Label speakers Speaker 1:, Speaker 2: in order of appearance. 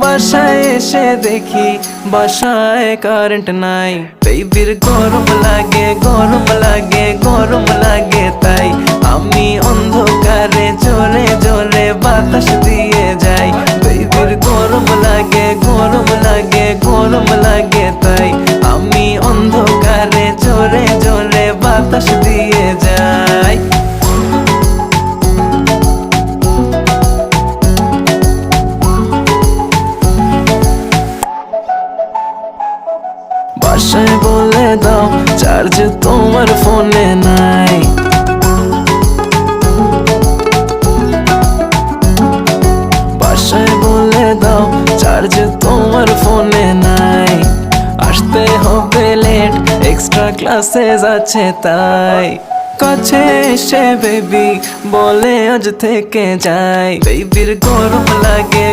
Speaker 1: বাসায় এসে দেখি, বাসায় কারেন্ট নাই। বেবির গরম লাগে গরম লাগে গরম লাগে তাই। আমি অন্ধকারে জোরে জোরে বাতাস দিয়ে যাই। বেবির গরম লাগে গরম লাগে গরম লাগে তাই। আমি অন্ধকারে জোরে জোরে বাতাস দিয়ে যাই। বাসায় বলে দাও, চার্জ তোমার ফোনে নাই। বলে দাও, চার্জ তোমার ফোনে নাই। আসতে হবে লেট এক্সট্রা ক্লাসেস আছে তাই। কাছে এসে বেবি বলে আজ থেকে যাই। বেবির গরম লাগে